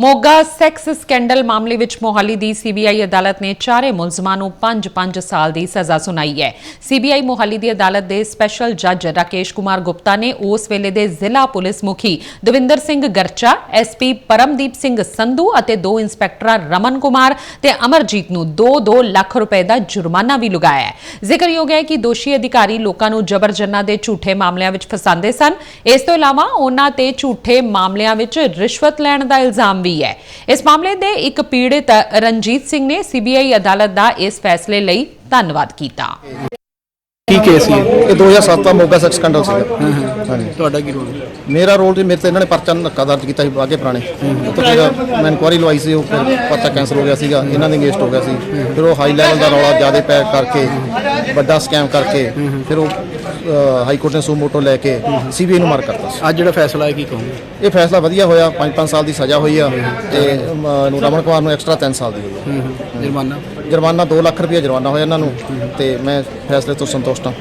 Moga sex scandal ਮਾਮਲੇ ਵਿੱਚ ਮੋਹਾਲੀ ਦੀ CBI ਅਦਾਲਤ ਨੇ ਚਾਰੇ ਮੁਲਜ਼ਮਾਂ ਨੂੰ 5-5 ਸਾਲ ਦੀ ਸਜ਼ਾ ਸੁਣਾਈ ਹੈ। ਸੀਬੀਆਈ ਮੋਹਾਲੀ ਦੀ ਅਦਾਲਤ ਦੇ ਸਪੈਸ਼ਲ ਜੱਜ ਰਾਕੇਸ਼ ਕੁਮਾਰ ਗੁਪਤਾ ਨੇ ਉਸ ਵੇਲੇ ਦੇ ਜ਼ਿਲ੍ਹਾ ਪੁਲਿਸ ਮੁਖੀ ਦਵਿੰਦਰ ਸਿੰਘ ਗਰਚਾ ਐਸਪੀ ਪਰਮਦੀਪ ਸਿੰਘ ਸੰਧੂ ਅਤੇ ਦੋ ਇੰਸਪੈਕਟਰਾਂ ਰਮਨ ਕੁਮਾਰ ਤੇ ਅਮਰਜੀਤ ਨੂੰ 2-2 ਲੱਖ ਰੁਪਏ ਦਾ ਜੁਰਮਾਨਾ ਵੀ ਲਗਾਇਆ ਹੈ। ਜ਼ਿਕਰਯੋਗ ਹੈ ਕਿ ਦੋਸ਼ੀ ਅਧਿਕਾਰੀ ਲੋਕਾਂ ਨੂੰ ਜਬਰ ਜਨਾਹ ਦੇ ਝੂਠੇ ਮਾਮਲਿਆਂ ਵਿੱਚ ਫਸਾਉਂਦੇ ਸਨ। ਇਸ ਤੋਂ ਇਲਾਵਾ ਉਹਨਾਂ ਤੇ ਝੂਠੇ ਮਾਮਲਿਆਂ ਵਿੱਚ ਰਿਸ਼ਵਤ ਲੈਣ ਦਾ ਇਲਜ਼ਾਮ ਵੀ ਹੈ। ਇਸ ਮਾਮਲੇ ਦੇ ਇੱਕ ਪੀੜਿਤ ਰਣਜੀਤ ਸਿੰਘ ਨੇ ਸੀਬੀਆਈ ਅਦਾਲਤ ਦਾ ਇਸ ਫੈਸਲੇ ਲਈ ਧੰਨਵਾਦ ਕੀਤਾ। ਕੀ ਕੇਸ ਸੀ ਇਹ? 2007 ਦਾ ਮੋਗਾ ਸੈਕਸ ਸਕੈਂਡਲ ਸੀਗਾ। ਹਾਂਜੀ। ਤੁਹਾਡਾ ਕੀ ਰੋਲ ਮੇਰਾ ਰੋਲ ਤੇ ਮੇਰੇ ਤੇ ਇਹਨਾਂ ਨੇ ਪਰਚਾ ਧੱਕਾ ਦਰਜ ਕੀਤਾ ਸੀ ਅੱਗੇ ਪੁਰਾਣੇ। ਉਹ ਤੋਂ ਫਿਰ ਮੈਂ ਇਨਕੁਆਰੀ ਲਵਾਈ ਸੀ ਉਹ ਫਿਰ ਪਰਚਾ ਕੈਂਸਲ ਹੋ ਗਿਆ ਸੀਗਾ ਇਹਨਾਂ ਦੇ ਅਗੇਂਸਟ ਹੋ ਗਿਆ ਸੀ। ਫਿਰ ਉਹ ਹਾਈ ਲੈਵਲ ਦਾ ਰੌਲਾ ਜ਼ਿਆਦਾ ਪੈ ਕਰਕੇ ਵੱਡਾ ਸਕੈਮ ਕਰਕੇ ਫਿਰ ਉਹ ਹਾਈ ਕੋਰਟ ਨੇ ਸੂਮੋਟੋ ਲੈ ਕੇ ਸੀਬੀਆਈ ਨੂੰ ਮਾਰ ਕਰਤਾ ਸੀ। ਅੱਜ ਜਿਹੜਾ ਫੈਸਲਾ ਹੈ ਕੀ ਕਹੋਗੇ? ਇਹ ਫੈਸਲਾ ਵਧੀਆ ਹੋਇਆ 5-5 ਸਾਲ ਦੀ ਸਜ਼ਾ ਹੋਈ ਆ ਤੇ ਅਮ, ਨੂੰ ਰਮਨ ਕੁਮਾਰ ਨੂੰ ਐਕਸਟਰਾ 3 ਸਾਲ ਦੀ ਹੋਈ ਆ। ਜੁਰਮਾਨਾ? ਜੁਰਮਾਨਾ 2 ਲੱਖ ਰੁਪਏ ਜੁਰਮਾਨਾ ਹੋਇਆ ਇਹਨਾਂ ਨੂੰ ਤੇ ਮੈਂ ਫੈਸਲੇ ਤੋਂ ਸੰਤੁਸ਼ਟ ਹਾਂ।